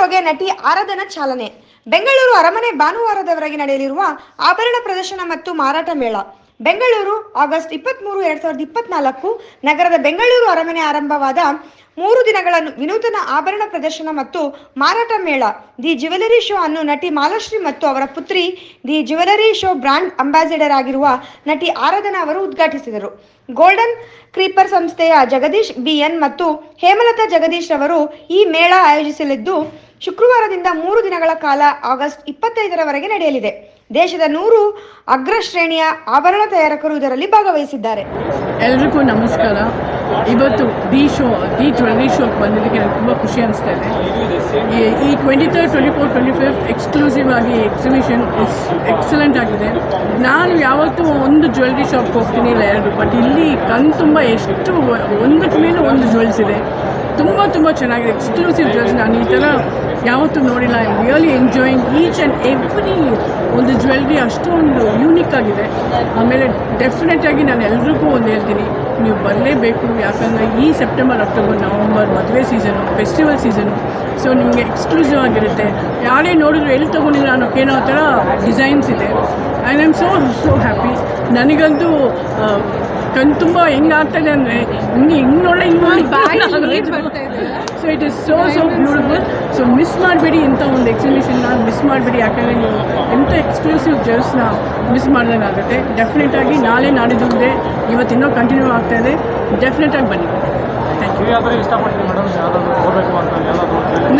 ಶೋಗೆ ನಟಿ ಆರಾಧನಾ ಚಾಲನೆ. ಬೆಂಗಳೂರು ಅರಮನೆ ಭಾನುವಾರದವರೆಗೆ ನಡೆಯಲಿರುವ ಆಭರಣ ಪ್ರದರ್ಶನ ಮತ್ತು ಮಾರಾಟ ಮೇಳ. ಬೆಂಗಳೂರು, ಆಗಸ್ಟ್ ಇಪ್ಪತ್ಮೂರು, ಎರಡ್ ಸಾವಿರದ ಇಪ್ಪತ್ನಾಲ್ಕು ನಗರದ ಬೆಂಗಳೂರು ಅರಮನೆ ಆರಂಭವಾದ ಮೂರು ದಿನಗಳ ವಿನೂತನ ಆಭರಣ ಪ್ರದರ್ಶನ ಮತ್ತು ಮಾರಾಟ ಮೇಳ ದಿ ಜ್ಯುವೆಲರಿ ಶೋ ಅನ್ನು ನಟಿ ಮಾಲಾಶ್ರೀ ಮತ್ತು ಅವರ ಪುತ್ರಿ the jewellery show brand ambassador ಆಗಿರುವ ನಟಿ ಆರಾಧನಾ ಅವರು ಉದ್ಘಾಟಿಸಿದರು. ಗೋಲ್ಡನ್ ಕ್ರೀಪರ್ ಸಂಸ್ಥೆಯ ಜಗದೀಶ್ ಬಿಎನ್ ಮತ್ತು ಹೇಮಲತಾ ಜಗದೀಶ್ ಅವರು ಈ ಮೇಳ ಆಯೋಜಿಸಲಿದ್ದು ಶುಕ್ರವಾರದಿಂದ ಮೂರು ದಿನಗಳ ಕಾಲ ಆಗಸ್ಟ್ ಇಪ್ಪತ್ತೈದರವರೆಗೆ ನಡೆಯಲಿದೆ. ದೇಶದ ನೂರು ಅಗ್ರ ಶ್ರೇಣಿಯ ಆಭರಣ ತಯಾರಕರು ಇದರಲ್ಲಿ ಭಾಗವಹಿಸಿದ್ದಾರೆ. ಎಲ್ರಿಗೂ ನಮಸ್ಕಾರ. ಇವತ್ತು ಡಿ ಶೋ ಡಿ ಜ್ಯುವೆಲ್ರಿ ಶೋಗೆ ಬಂದಿದ್ದಕ್ಕೆ ನನಗೆ ತುಂಬ ಖುಷಿ ಅನಿಸ್ತಾ ಇದೆ. ಈ- twenty third twenty four twenty fifth exclusive ಆಗಿ ಎಕ್ಸಿಬಿಷನ್ ಎಕ್ಸಲೆಂಟ್ ಆಗಿದೆ. ನಾನು ಯಾವತ್ತೂ ಒಂದು ಜ್ಯುವೆಲ್ರಿ ಶಾಪ್ಗೆ ಹೋಗ್ತೀನಿ ಇಲ್ಲ ಎರಡು ಬಟ್ ಇಲ್ಲಿ ಕಣ್ ತುಂಬ ಎಷ್ಟು ಒಂದಕ್ಕೆ ಮೇಲೆ ಒಂದು ಜ್ಯುವೆಲ್ಸ್ ಇದೆ. ತುಂಬ ತುಂಬ ಚೆನ್ನಾಗಿದೆ. ಎಕ್ಸ್ಕ್ಲೂಸಿವ್ ಜ್ಯುವೆಲ್ಸ್ ನಾನು ಈ ಥರ ಯಾವತ್ತೂ ನೋಡಿಲ್ಲ. I really enjoying each and every ಒಂದು ಜ್ಯುವೆಲ್ರಿ ಅಷ್ಟೊಂದು ಯೂನಿಕ್ ಆಗಿದೆ. ಆಮೇಲೆ ಡೆಫಿನೆಟ್ ಆಗಿ ನಾನು ಎಲ್ರಿಗೂ ಒಂದು ಹೇಳ್ತೀನಿ. ನೀವು ಬರಲೇಬೇಕು. ಯಾಕಂದರೆ ಈ ಸೆಪ್ಟೆಂಬರ್ ಅಕ್ಟೋಬರ್ ನವಂಬರ್ ಮದುವೆ ಸೀಸನು ಫೆಸ್ಟಿವಲ್ ಸೀಸನು ಸೊ ನಿಮಗೆ ಎಕ್ಸ್ಕ್ಲೂಸಿವ್ ಆಗಿರುತ್ತೆ. ಯಾರೇ ನೋಡಿದ್ರು ಎಲ್ಲಿ ತೊಗೊಂಡಿಲ್ಲ ಏನೋ ಥರ ಡಿಸೈನ್ಸ್ ಇದೆ. I am so so happy ನನಗಂತೂ ಕಣ್ ತುಂಬ ಹೆಂಗಾಗ್ತದೆ ಆಗ್ತಾಯಿದೆ ಅಂದರೆ ಹಿಂಗೆ ಹಿಂಗೆ ನೋಡ ಹಿಂಗೆ ನೋಡಿ so it is so so beautiful so miss ಮಾಡಬೇಡಿ ಇಂಥ ಒಂದು ಎಕ್ಸಿಬಿಷನ್ನ ಮಿಸ್ ಮಾಡಬೇಡಿ. ಯಾಕಂದರೆ ನೀವು ಎಂಥ ಎಕ್ಸ್ಕ್ಲೂಸಿವ್ ಜರ್ಸ್ನ ಮಿಸ್ ಮಾಡ್ದಂಗೆ ಆಗುತ್ತೆ ಡೆಫಿನೆಟಾಗಿ ನಾಳೆ ನಾಡಿದ್ದು ಇವತ್ತಿನ್ನೂ ಇವತ್ತು ಇನ್ನೂ ಕಂಟಿನ್ಯೂ ಆಗ್ತಾ ಇದೆ. ಡೆಫಿನೆಟಾಗಿ ಬನ್ನಿ.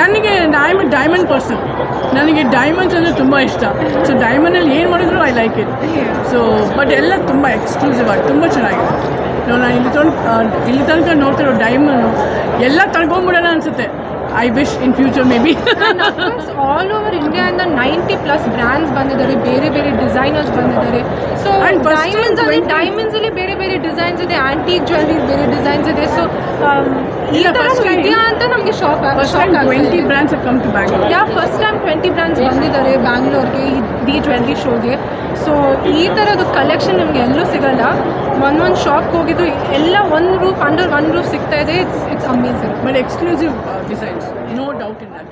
ನನಗೆ ಡೈಮಂಡ್ ಡೈಮಂಡ್ ಪರ್ಸನ್ ನನಗೆ ಡೈಮಂಡ್ಸ್ ಅಂದರೆ ತುಂಬ ಇಷ್ಟ. ಸೊ ಡೈಮಂಡಲ್ಲಿ ಏನು ಮಾಡಿದ್ರು I like it so but ಎಲ್ಲ ತುಂಬ ಎಕ್ಸ್ಕ್ಲೂಸಿವ್ ಆಗಿ ತುಂಬ ಚೆನ್ನಾಗಿದೆ. ಸೊ ನಾನು ಇಲ್ಲಿ ತೊಗೊಂಡು ಇಲ್ಲಿ ತನಕ ನೋಡ್ತಿರೋ ಡೈಮಂಡು ಎಲ್ಲ ತಗೊಂಡ್ಬಿಡೋಣ ಅನಿಸುತ್ತೆ. I wish in future may be all over ಇಂಡಿಯಾದಿಂದ ನೈಂಟಿ ಪ್ಲಸ್ ಬ್ರ್ಯಾಂಡ್ಸ್ ಬಂದಿದ್ದಾರೆ ಬೇರೆ ಬೇರೆ ಡಿಸೈನರ್ಸ್ ಬಂದಿದ್ದಾರೆ. ಸೊ ಡೈಮಂಡ್ಸ್ ಅಲ್ಲಿ 20 ಡೈಮಂಡ್ಸ್ ಅಲ್ಲಿ ಬೇರೆ ಬೇರೆ ಡಿಸೈನ್ಸ್ ಇದೆ ಆಂಟಿಕ್ ಜ್ಯುವೆಲ್ರಿ ಬೇರೆ ಡಿಸೈನ್ಸ್ ಇದೆ. ಸೊ ಈ ಇಲ್ಲ, ಥರ ಇದೆಯಾ ಅಂತ ನಮಗೆ shock time twenty brands come to Bangalore yeah first time twenty brands ಬಂದಿದ್ದಾರೆ ಬ್ಯಾಂಗ್ಳೂರ್ಗೆ ಈ ಡಿ ಟ್ವೆಂಟಿ ಶೋಗೆ ಸೊ ಈ ಥರದ್ದು ಕಲೆಕ್ಷನ್ ನಿಮ್ಗೆ ಎಲ್ಲೂ ಸಿಗಲ್ಲ. ಒಂದೊಂದು ಶಾಪ್ಗೆ ಹೋಗಿದ್ದು ಎಲ್ಲ ಒಂದು ರೂಫ್ ಅಂಡರ್ ಒನ್ ರೂಫ್ ಸಿಗ್ತಾ ಇದೆ. It's it's amazing but exclusive designs no doubt in that